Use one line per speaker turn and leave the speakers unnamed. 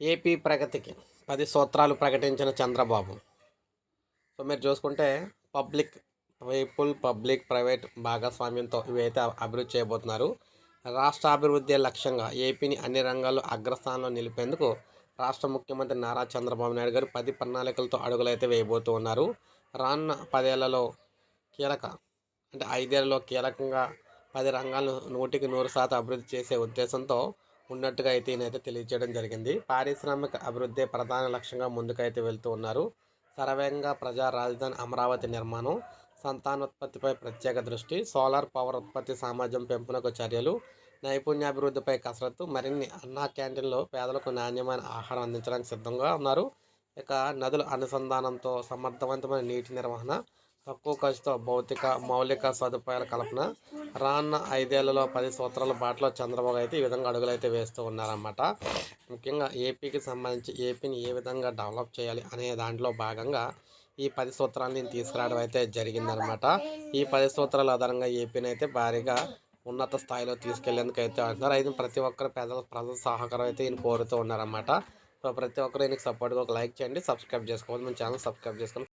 AP ప్రగతికి పది సూత్రాలు ప్రకటించిన చంద్రబాబు. సో మీరు చూసుకుంటే పబ్లిక్ పీపుల్ పబ్లిక్ ప్రైవేట్ భాగస్వామ్యంతో ఇవైతే అభివృద్ధి చేయబోతున్నారు. రాష్ట్ర అభివృద్ధి లక్ష్యంగా ఏపీని అన్ని రంగాల్లో అగ్రస్థానంలో నిలిపేందుకు రాష్ట్ర ముఖ్యమంత్రి నారా చంద్రబాబు నాయుడు గారు పది ప్రణాళికలతో అడుగులైతే వేయబోతూ ఉన్నారు. రానున్న పదేళ్ళలో కీలక అంటే ఐదేళ్ళలో కీలకంగా పది రంగాలను నూటికి నూరు శాతం అభివృద్ధి చేసే ఉద్దేశంతో ఉన్నట్టుగా అయితే ఈయనైతే తెలియజేయడం జరిగింది. పారిశ్రామిక అభివృద్ధి ప్రధాన లక్ష్యంగా ముందుకైతే వెళ్తూ ఉన్నారు. సర్వేంగా ప్రజా రాజధాని అమరావతి నిర్మాణం సంతానోత్పత్తిపై ప్రత్యేక దృష్టి సోలార్ పవర్ ఉత్పత్తి సామర్థ్యం పెంపునకు చర్యలు నైపుణ్యాభివృద్ధిపై కసరత్తు మరిన్ని అన్నా క్యాంటీన్లో పేదలకు నాణ్యమైన ఆహారం అందించడానికి సిద్ధంగా ఉన్నారు. ఇక నదుల అనుసంధానంతో సమర్థవంతమైన నీటి నిర్వహణ తక్కువ ఖర్చుతో భౌతిక మౌలిక సదుపాయాల కల్పన రానున్న ఐదేళ్ళలో పది సూత్రాల బాటలో చంద్రబాబు అయితే ఈ విధంగా అడుగులు అయితే వేస్తూ ఉన్నారన్నమాట. ముఖ్యంగా ఏపీకి సంబంధించి ఏపీని ఏ విధంగా డెవలప్ చేయాలి అనే దాంట్లో భాగంగా ఈ పది సూత్రాలని తీసుకురావడం అయితే జరిగిందనమాట ఈ పది సూత్రాల ఆధారంగా ఏపీని అయితే భారీగా ఉన్నత స్థాయిలో తీసుకెళ్ళేందుకు అయితే అంటున్నారు. అయితే ప్రతి ఒక్కరు ప్రజల ప్రజల సహకారం అయితే ఈయన కోరుతూ ఉన్నారన్నమాట. సో ప్రతి ఒక్కరు ఈయనకి సపోర్ట్గా ఒక లైక్ చేయండి సబ్స్క్రైబ్ చేసుకోవాలి. మన ఛానల్ సబ్స్క్రైబ్ చేసుకొని